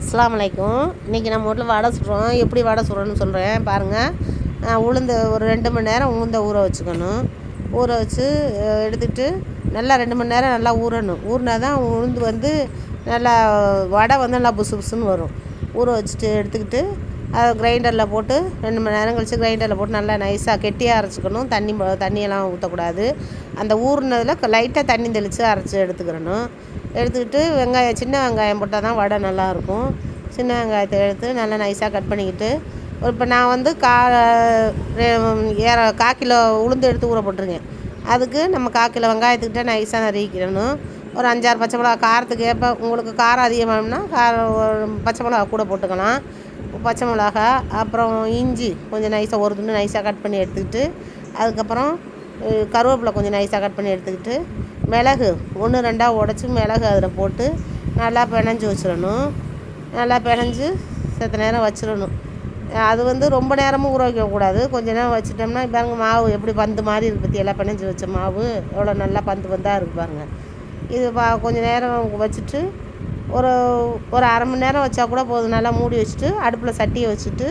அஸ்ஸலாமு அலைக்கும். இன்றைக்கி நம்ம வீட்டில் வடை சுடுறோம். எப்படி வடை சுடுறோன்னு சொல்கிறேன் பாருங்கள் உளுந்து ஒரு ரெண்டு மணி நேரம் உளுந்த ஊற வச்சுக்கணும். ஊற வச்சு எடுத்துகிட்டு எடுத்துட்டு நல்லா ரெண்டு மணி நேரம் நல்லா ஊறணும். ஊறினா தான் உளுந்து வந்து நல்லா வடை வந்து நல்லா புசு புசுன்னு வரும். ஊற வச்சுட்டு எடுத்துக்கிட்டு அதை கிரைண்டரில் போட்டு ரெண்டு மணி நேரம் கழிச்சு கிரைண்டரில் போட்டு நல்லா நைஸாக கெட்டியாக அரைச்சிக்கணும். தண்ணி தண்ணியெல்லாம் ஊற்றக்கூடாது அந்த ஊறினதில் லைட்டாக தண்ணி தெளித்து அரைச்சி எடுத்துக்கிறணும் எடுத்துக்கிட்டு வெங்காயம் சின்ன வெங்காயம் போட்டால் தான் வடை நல்லாயிருக்கும் சின்ன வெங்காயத்தை எடுத்து நல்லா நைஸாக கட் பண்ணிக்கிட்டு இப்போ நான் வந்து கா ஏற கா கிலோ உளுந்து எடுத்து ஊற போட்டிருக்கேன். அதுக்கு நம்ம கா கிலோ வெங்காயத்துக்கிட்ட நைஸாக நறுக்கிடணும் ஒரு அஞ்சாறு பச்சை மிளகா காரத்துக்கு ஏற்ப உங்களுக்கு காரம் அதிகமாகணும்னா காரம் பச்சை மிளகா கூட போட்டுக்கலாம். பச்சை மிளகா அப்புறம் இஞ்சி கொஞ்சம் நைஸாக ஒரு துண்டு நைஸாக கட் பண்ணி எடுத்துக்கிட்டு அதுக்கப்புறம் கருவேப்பிலை கொஞ்சம் நைஸாக கட் பண்ணி எடுத்துக்கிட்டு மிளகு ஒன்று ரெண்டாக உடச்சி மிளகு அதில் போட்டு நல்லா பிணைஞ்சி வச்சிடணும். நல்லா பிணைஞ்சு செத்த நேரம் வச்சிடணும். அது வந்து ரொம்ப நேரமும் ஊற வைக்கக்கூடாது கொஞ்ச நேரம் வச்சுட்டோம்னா பாருங்கள் மாவு எப்படி பந்து மாதிரி இருக்குது பற்றி எல்லாம் பிணைஞ்சு வச்ச மாவு. எவ்வளோ நல்லா பந்து பந்தாக இருக்குது பாருங்கள் இது பா கொஞ்சம் நேரம் வச்சுட்டு ஒரு ஒரு அரை மணி நேரம் வச்சா கூட போதும். நல்லா மூடி வச்சுட்டு அடுப்பில் சட்டியை வச்சுட்டு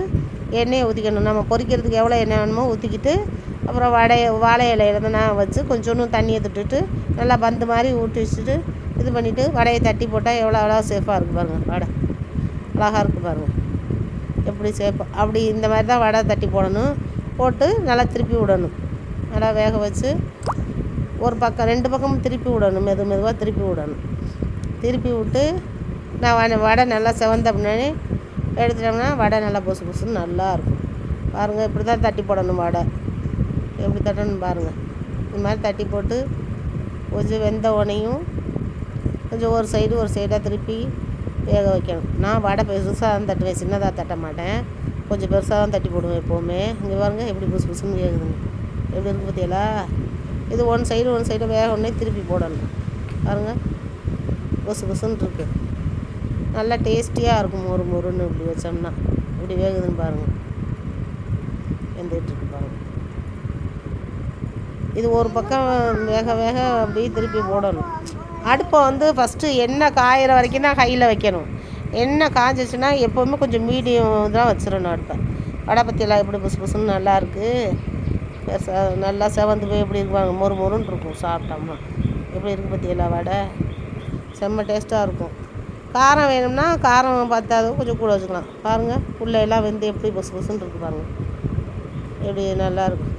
எண்ணெயை ஊற்றிக்கணும் நம்ம பொரிக்கிறதுக்கு எவ்வளோ எண்ணெய் வேணுமோ ஊற்றிக்கிட்டு அப்புறம் வடைய வாழை இலையில நான் வச்சு கொஞ்சோண்டு தண்ணியை தொட்டுட்டு நல்லா பந்து மாதிரி ஊட்டி வச்சுட்டு இது பண்ணிவிட்டு வடையை தட்டி போட்டால் எவ்வளோ அவ்வளோ சேஃபாக இருக்குது பாருங்கள் வடை. அழகாக இருக்குது பாருங்கள் எப்படி சேஃபாக அப்படி இந்த மாதிரி தான் வடை தட்டி போடணும். போட்டு நல்லா திருப்பி விடணும். நல்லா வேக வச்சு ஒரு பக்கம் ரெண்டு பக்கமும் திருப்பி விடணும். மெது மெதுவாக திருப்பி விடணும். திருப்பி விட்டு நான் வடை வடை நல்லா செவந்த பின்னாடி எடுத்துட்டோம்னா வடை நல்லா பொசு பொசுன்னு நல்லாயிருக்கும் பாருங்கள் இப்படி தான் தட்டி போடணும் வடை. எப்படி தட்டணும் பாருங்கள் இந்த மாதிரி தட்டி போட்டு கொஞ்சம் வெந்த உனையும் கொஞ்சம் ஒரு சைடு ஒரு சைடாக திருப்பி வேக வைக்கணும். நான் வடை பெருசாக தான் தட்டுவேன் சின்னதாக தட்ட மாட்டேன். கொஞ்சம் பெருசாக தான் தட்டி போடுவேன் எப்போவுமே. இங்கே பாருங்கள் எப்படி புசு புசுன்னு வேகுதுங்க எப்படி இருக்கு பார்த்தீங்களா இது ஒன் சைடு ஒன் சைடு வேக உடனே திருப்பி போடணும். பாருங்கள் புசு புசுன்னு இருக்கு. நல்லா டேஸ்டியாக இருக்கும் மொறு மொறுன்னு இப்படி வச்சோம்னா. இப்படி வேகுதுன்னு பாருங்கள் வெந்துட்டு இருக்கு பாருங்கள் இது ஒரு பக்கம் வேக வேக அப்படியே திருப்பி போடணும். அடுப்பை வந்து ஃபஸ்ட்டு எண்ணெய் காயிற வரைக்கும் தான் கையில் வைக்கணும். எண்ணெய் காஞ்சிச்சுன்னா எப்போவுமே கொஞ்சம் மீடியம் தான் வச்சிடணும் அடுப்பை. வடை பற்றியெல்லாம் எப்படி புசு புசுன்னு நல்லாயிருக்கு நல்லா செவந்து போய் எப்படி இருப்பாங்க மொறு மொறுன்னு இருக்கும் சாப்பிட்டோம்னா. எப்படி இருக்குது பற்றியெல்லாம் வடை? செம்ம டேஸ்ட்டாக இருக்கும். காரம் வேணும்னா காரம் பத்தாது கொஞ்சம் கூட வச்சுக்கலாம். பாருங்கள் உள்ளே எல்லாம் வெந்து எப்படி பசு பசுன்னு இருக்கு பாருங்கள் எப்படி நல்லாயிருக்கும்